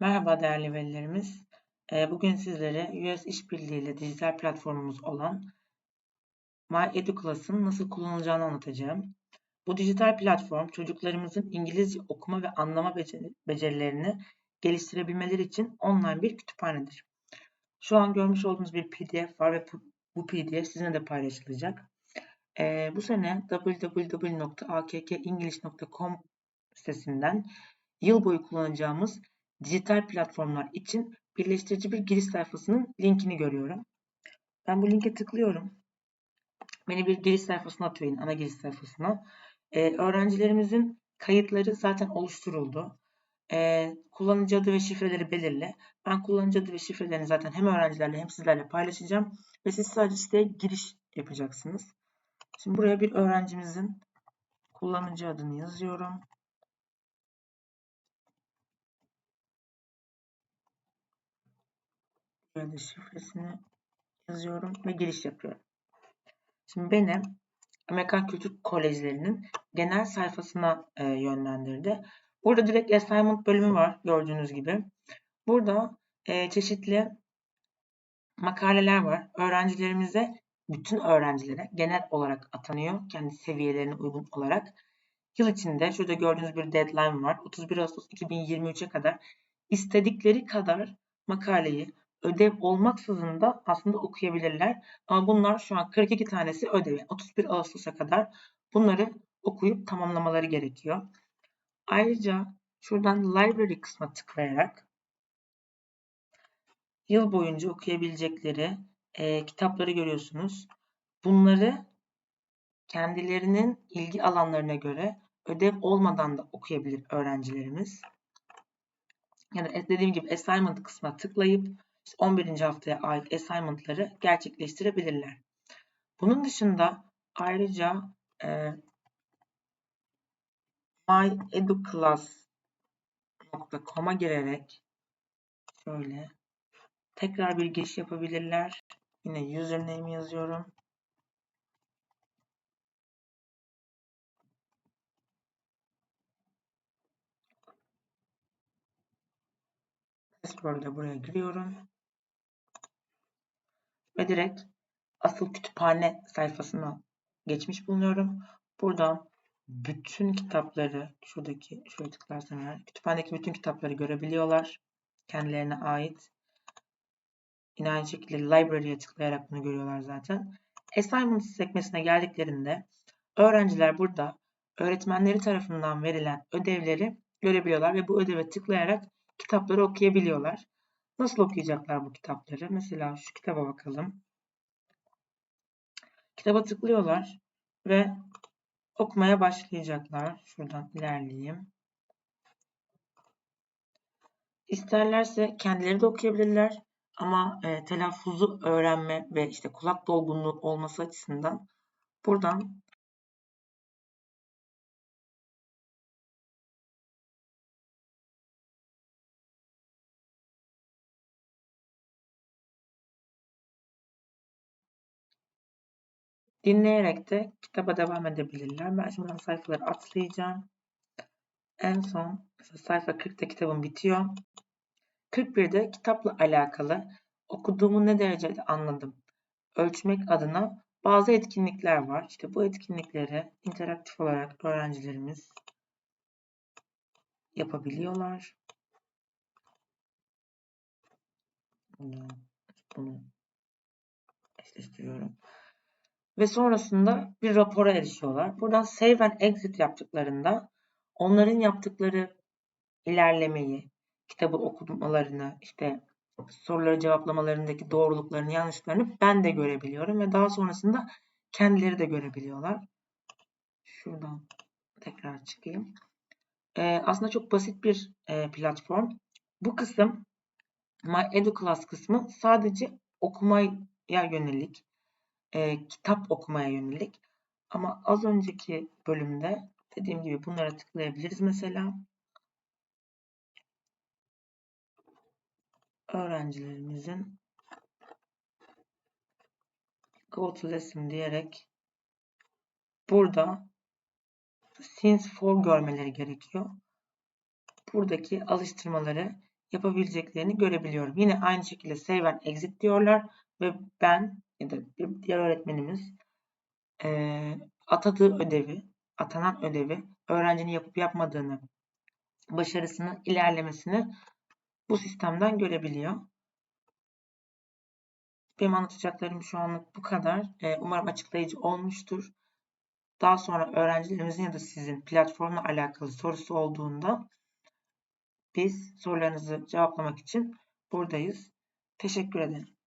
Merhaba değerli velilerimiz. Ee, Bugün sizlere US İşbirliği ile dijital platformumuz olan MyEduClass'ın nasıl kullanılacağını anlatacağım. Bu dijital platform çocuklarımızın İngilizce okuma ve anlama becerilerini geliştirebilmeleri için online bir kütüphanedir. Şu an görmüş olduğunuz bir PDF var ve bu PDF sizinle de paylaşılacak. Ee, bu sene www.akkenglish.com sitesinden yıl boyu kullanacağımız dijital platformlar için birleştirici bir giriş sayfasının linkini görüyorum. Ben bu linke tıklıyorum. Beni bir giriş sayfasına atıyor, ana giriş sayfasına. Ee, öğrencilerimizin kayıtları zaten oluşturuldu. Ee, kullanıcı adı ve şifreleri belirle. Ben kullanıcı adı ve şifrelerini zaten hem öğrencilerle hem sizlerle paylaşacağım. Ve siz sadece siteye giriş yapacaksınız. Şimdi buraya bir öğrencimizin kullanıcı adını yazıyorum. Da şifresini yazıyorum ve giriş yapıyorum. Şimdi beni Amerikan Kültür Kolejlerinin genel sayfasına e, yönlendirdi. Burada direkt assignment bölümü var gördüğünüz gibi. Burada e, çeşitli makaleler var. Öğrencilerimize, bütün öğrencilere genel olarak atanıyor. Kendi seviyelerine uygun olarak. Yıl içinde şurada gördüğünüz bir deadline var. 31 Ağustos 2023'e kadar istedikleri kadar makaleyi ödev olmaksızın da aslında okuyabilirler. Ama bunlar şu an 42 tanesi ödev. 31 Ağustos'a kadar bunları okuyup tamamlamaları gerekiyor. Ayrıca şuradan library kısmına tıklayarak yıl boyunca okuyabilecekleri e, kitapları görüyorsunuz. Bunları kendilerinin ilgi alanlarına göre ödev olmadan da okuyabilir öğrencilerimiz. Yani dediğim gibi assignment kısmına tıklayıp 11. haftaya ait assignment'ları gerçekleştirebilirler. Bunun dışında ayrıca e, myeduclass.com'a girerek şöyle tekrar bir giriş yapabilirler. Yine username yazıyorum. Password'a buraya giriyorum ve direkt asıl kütüphane sayfasına geçmiş bulunuyorum. Buradan bütün kitapları şuradaki şuraya tıklarsam eğer kütüphanedeki bütün kitapları görebiliyorlar. Kendilerine ait. Yine aynı şekilde library'e tıklayarak bunu görüyorlar zaten. Assignment sekmesine geldiklerinde öğrenciler burada öğretmenleri tarafından verilen ödevleri görebiliyorlar ve bu ödeve tıklayarak kitapları okuyabiliyorlar. Nasıl okuyacaklar bu kitapları? Mesela şu kitaba bakalım. Kitaba tıklıyorlar ve okumaya başlayacaklar. Şuradan ilerleyeyim. İsterlerse kendileri de okuyabilirler ama e, telaffuzu öğrenme ve işte kulak dolgunluğu olması açısından buradan Dinleyerek de kitaba devam edebilirler. Ben şimdi sayfaları atlayacağım. En son sayfa 40'ta kitabım bitiyor. 41'de kitapla alakalı okuduğumu ne derecede anladım ölçmek adına bazı etkinlikler var. İşte bu etkinlikleri interaktif olarak öğrencilerimiz yapabiliyorlar. Bunu, bunu eşleştiriyorum ve sonrasında bir rapora erişiyorlar. Buradan save and exit yaptıklarında onların yaptıkları ilerlemeyi, kitabı okumalarını, işte soruları cevaplamalarındaki doğruluklarını, yanlışlarını ben de görebiliyorum ve daha sonrasında kendileri de görebiliyorlar. Şuradan tekrar çıkayım. Ee, aslında çok basit bir e, platform. Bu kısım My EduClass kısmı sadece okumaya yönelik e, kitap okumaya yönelik. Ama az önceki bölümde dediğim gibi bunlara tıklayabiliriz mesela. Öğrencilerimizin go to lesson diyerek burada since for görmeleri gerekiyor. Buradaki alıştırmaları yapabileceklerini görebiliyorum. Yine aynı şekilde save and exit diyorlar ve ben bir diğer öğretmenimiz e, atadığı ödevi, atanan ödevi öğrencinin yapıp yapmadığını, başarısını, ilerlemesini bu sistemden görebiliyor. Benim anlatacaklarım şu anlık bu kadar. Umarım açıklayıcı olmuştur. Daha sonra öğrencilerimizin ya da sizin platformla alakalı sorusu olduğunda biz sorularınızı cevaplamak için buradayız. Teşekkür ederim.